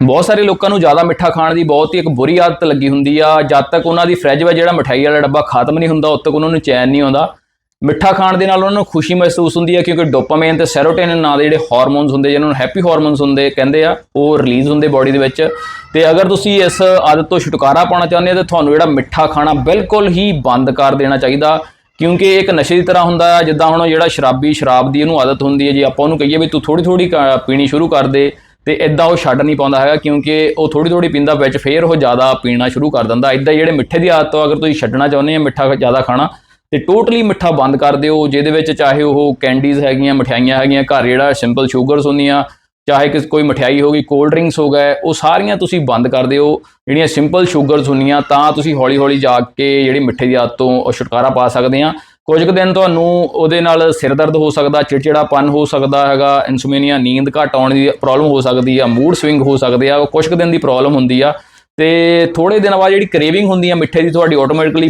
ਬਹੁਤ ਸਾਰੇ ਲੋਕਾਂ ਨੂੰ ਜ਼ਿਆਦਾ ਮਿੱਠਾ ਖਾਣ ਦੀ ਬਹੁਤ ਹੀ ਇੱਕ ਬੁਰੀ ਆਦਤ ਲੱਗੀ ਹੁੰਦੀ ਆ। ਜਦ ਤੱਕ ਉਹਨਾਂ ਦੀ ਫ੍ਰਿਜ ਵਿੱਚ ਜਿਹੜਾ ਮਠਾਈ ਵਾਲਾ ਡੱਬਾ ਖਤਮ ਨਹੀਂ ਹੁੰਦਾ, ਉਦ ਤੱਕ ਉਹਨਾਂ ਨੂੰ ਚੈਨ ਨਹੀਂ ਆਉਂਦਾ। ਮਿੱਠਾ ਖਾਣ ਦੇ ਨਾਲ ਉਹਨਾਂ ਨੂੰ ਖੁਸ਼ੀ ਮਹਿਸੂਸ ਹੁੰਦੀ ਹੈ ਕਿਉਂਕਿ ਡੋਪਾਮਾਈਨ ਤੇ ਸੈਰੋਟੋਨਿਨ ਨਾਂ ਦੇ ਜਿਹੜੇ ਹਾਰਮੋਨਸ ਹੁੰਦੇ, ਜਿਹਨਾਂ ਨੂੰ ਹੈਪੀ ਹਾਰਮੋਨਸ ਹੁੰਦੇ ਕਹਿੰਦੇ ਆ, ਉਹ ਰਿਲੀਜ਼ ਹੁੰਦੇ ਬਾਡੀ ਦੇ ਵਿੱਚ। ਤੇ ਅਗਰ ਤੁਸੀਂ ਇਸ ਆਦਤ ਤੋਂ ਛੁਟਕਾਰਾ ਪਾਉਣਾ ਚਾਹੁੰਦੇ ਹੋ, ਤਾਂ ਤੁਹਾਨੂੰ ਜਿਹੜਾ ਮਿੱਠਾ ਖਾਣਾ ਬਿਲਕੁਲ ਹੀ ਬੰਦ ਕਰ ਦੇਣਾ ਚਾਹੀਦਾ। ਕਿਉਂਕਿ ਇੱਕ ਨਸ਼ੇ ਦੀ ਤਰ੍ਹਾਂ ਹੁੰਦਾ ਹੈ ਜਿੱਦਾਂ ਹੁਣ ਜਿਹੜਾ ਸ਼ਰਾਬੀ ਸ਼ਰਾਬ ਦੀ ਇਹਨੂੰ ਆਦਤ ਹੁੰਦੀ ਹੈ ਜੇ ਆਪਾਂ ਉਹਨੂੰ ਕਹੀਏ ਵੀ ਤੂੰ ਥੋੜੀ ਥੋੜੀ ਪੀਣੀ ਸ਼ੁਰੂ ਕਰ ਦੇ ਤੇ ਇਦਾਂ ਉਹ ਛੱਡ ਨਹੀਂ ਪਾਉਂਦਾ ਹੈਗਾ, ਕਿਉਂਕਿ ਉਹ ਥੋੜੀ ਥੋੜੀ ਪੀਂਦਾ, ਵਿੱਚ ਫੇਰ ਉਹ ਜ਼ਿਆਦਾ ਪੀਣਾ ਸ਼ੁਰੂ ਕਰ ਦਿੰਦਾ। ਇਦਾਂ ਜਿਹੜੇ ਮਿੱਠੇ ਦੀ ਆਦਤ ਤੋਂ ਅਗਰ ਤੁਸੀਂ ਛੱਡਣਾ ਚਾਹੁੰਦੇ ਆ ਮਿੱਠਾ ਜ਼ਿਆਦਾ ਖਾਣਾ, ਤੇ ਟੋਟਲੀ ਮਿੱਠਾ ਬੰਦ ਕਰ ਦਿਓ। ਜਿਹਦੇ ਵਿੱਚ ਚਾਹੇ ਉਹ ਕੈਂਡੀਜ਼ ਹੈਗੀਆਂ, ਮਠਿਆਈਆਂ ਹੈਗੀਆਂ, ਘਰ ਜਿਹੜਾ ਸਿੰਪਲ ਸ਼ੂਗਰਸ ਹੁੰਦੀਆਂ, ਚਾਹੇ ਕਿਸ ਕੋਈ ਮਠਿਆਈ ਹੋ ਗਈ ਕੋਲਡ ਡਰਿੰਕਸ ਹੋ ਗਏ, ਉਹ ਸਾਰੀਆਂ ਤੁਸੀਂ ਬੰਦ ਕਰ ਦਿਓ। ਜਿਹੜੀਆਂ ਸਿੰਪਲ ਸ਼ੂਗਰਸ ਹੁੰਦੀਆਂ, ਤਾਂ ਤੁਸੀਂ ਹੌਲੀ ਹੌਲੀ ਜਾ ਕੇ ਜਿਹੜੀ ਮਿੱਠੇ ਦੀ ਆਦਤ ਤੋਂ ਉਹ ਛੁਟਕਾਰਾ ਪਾ ਸਕਦੇ ਆ। ਕੁਝ ਕੁ ਦਿਨ ਤੁਹਾਨੂੰ ਉਹਦੇ ਨਾਲ ਸਿਰ ਦਰਦ ਹੋ ਸਕਦਾ, ਚਿੜਚਿੜਾਪਨ ਹੋ ਸਕਦਾ ਹੈਗਾ ਇਨਸੋਮਨੀਆ ਨੀਂਦ ਘੱਟ ਆਉਣ ਦੀ ਪ੍ਰੋਬਲਮ ਹੋ ਸਕਦੀ ਆ ਮੂਡ ਸਵਿੰਗ ਹੋ ਸਕਦੇ ਆ ਉਹ ਕੁਝ ਕੁ ਦਿਨ ਦੀ ਪ੍ਰੋਬਲਮ ਹੁੰਦੀ ਆ ਤੇ ਥੋੜੇ ਦਿਨ ਬਾਅਦ ਜਿਹੜੀ ਕ੍ਰੇਵਿੰਗ ਹੁੰਦੀ ਆ ਮਿੱਠੇ ਦੀ, ਤੁਹਾਡੀ ਆਟੋਮੈਟਿਕਲੀ